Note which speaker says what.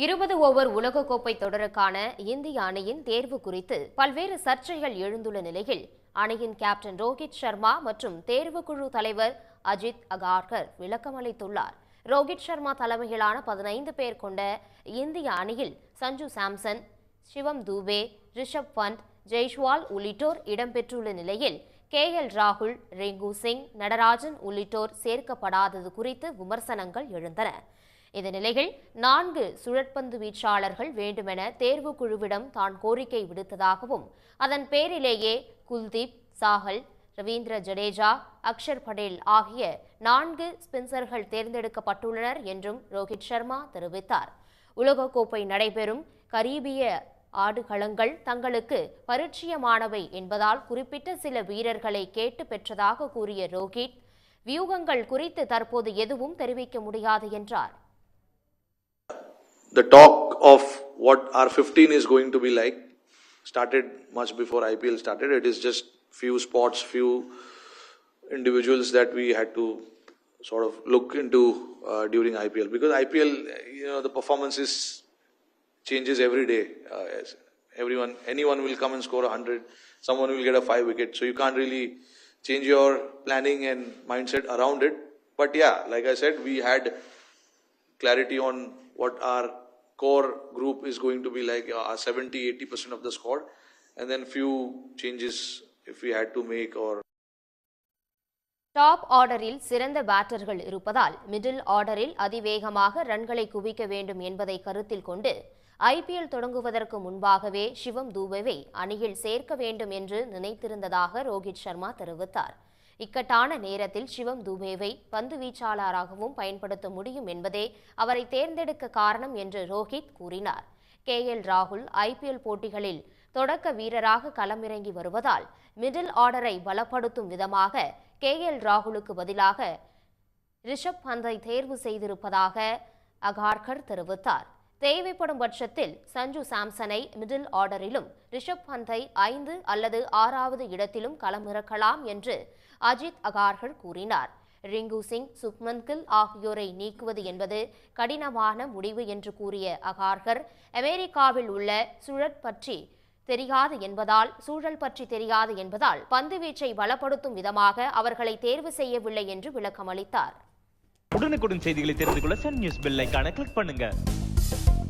Speaker 1: இருபது ஓவர் உலகக்கோப்பை தொடருக்கான இந்திய அணியின் தேர்வு குறித்து பல்வேறு சர்ச்சைகள் எழுந்துள்ள நிலையில் அணியின் கேப்டன் ரோஹித் சர்மா மற்றும் தேர்வுக்குழு தலைவர் அஜித் அகார்கர் விளக்கமளித்துள்ளார் ரோஹித் சர்மா தலைமையிலான பதினைந்து பேர் கொண்ட இந்திய அணியில் சஞ்சு சாம்சன் சிவம் தூபே ரிஷப் பந்த் ஜெய்ஷ்வால் உள்ளிட்டோர் இடம்பெற்றுள்ள நிலையில் கே எல் ராகுல் ரிங்கு சிங் நடராஜன் உள்ளிட்டோர் சேர்க்கப்படாதது குறித்து விமர்சனங்கள் எழுந்தன. இந்த நிலையில் நான்கு சுழற்பந்து வீச்சாளர்கள் வேண்டுமென தேர்வு குழுவிடம் தான் கோரிக்கை விடுத்ததாகவும் அதன் பேரிலேயே குல்தீப் சாஹல் ரவீந்திர ஜடேஜா அக்ஷர் படேல் ஆகிய நான்கு ஸ்பின்சர்கள் தேர்ந்தெடுக்கப்பட்டுள்ளனர் என்றும் ரோஹித் சர்மா தெரிவித்தார். உலகக்கோப்பை நடைபெறும் கரீபிய ஆடுகளங்கள் தங்களுக்கு பரிச்சயமானவை என்பதால் குறிப்பிட்ட சில வீரர்களை கேட்டு பெற்றதாக கூறிய ரோஹித் வியூகங்கள் குறித்து தற்போது எதுவும் தெரிவிக்க முடியாது என்றார்.
Speaker 2: The talk of what R15 is going to be like started much before IPL started. It is just few spots, few individuals that we had to sort of look into uh, during IPL because IPL, you know, the performance is changes every day. Uh, everyone, anyone will come and score 100, someone will get a five wicket. So you can't really change your planning and mindset around it. But yeah, like I said, we had clarity on what our core group is going to be like, uh, 70 80% of the squad, and then few changes if we had to make or
Speaker 1: top ஆர்டரில் சிறந்த பேட்டர்கள் இருப்பதால் middle ஆர்டரில் அதிவேகமாக ரன்களை குவிக்க வேண்டும் என்பதை கருத்தில் கொண்டு ஐபிஎல் தொடங்குவதற்கு முன்பாகவே சிவம் தூபேவை அணியில் சேர்க்க வேண்டும் என்று நினைத்திருந்ததாக ரோஹித் சர்மா தெரிவித்தார். இக்கட்டான நேரத்தில் சிவம் தூபேவை பந்து வீச்சாளராகவும் பயன்படுத்த முடியும் என்பதே அவரை தேர்ந்தெடுக்க காரணம் என்று ரோஹித் கூறினார். கே. எல். ராகுல் ஐபிஎல் போட்டிகளில் தொடக்க வீரராக களமிறங்கி வருவதால் மிடில் ஆர்டரை பலப்படுத்தும் விதமாக கே. எல். ராகுலுக்கு பதிலாக ரிஷப் பந்தை தேர்வு செய்திருப்பதாக அகார்கர் தெரிவித்தார். தேவைப்படும் பட்சத்தில் சஞ்சு சாம்சனை மிடில் ஆர்டரிலும் ரிஷப் பந்தை ஐந்து அல்லது ஆறாவது இடத்திலும் களமிறக்கலாம் என்று அஜித் அகார்கர் கூறினார். ரிங்கு சிங் சுக்மன் கில் ஆகியோரை நீக்குவது என்பது கடினமான முடிவு என்று கூறிய அகார்கர் அமெரிக்காவில் உள்ள சுழற் பற்றி தெரியாது என்பதால் சூழல் பற்றி தெரியாது என்பதால் பந்து வீச்சை பலப்படுத்தும் விதமாக அவர்களை தேர்வு செய்யவில்லை என்று விளக்கமளித்தார்.
Speaker 3: உடனுக்குடன் செய்திகளை தெரிந்து கொள்ள சன் நியூஸ் பெல் கிளிக் பண்ணுங்க. Thank you.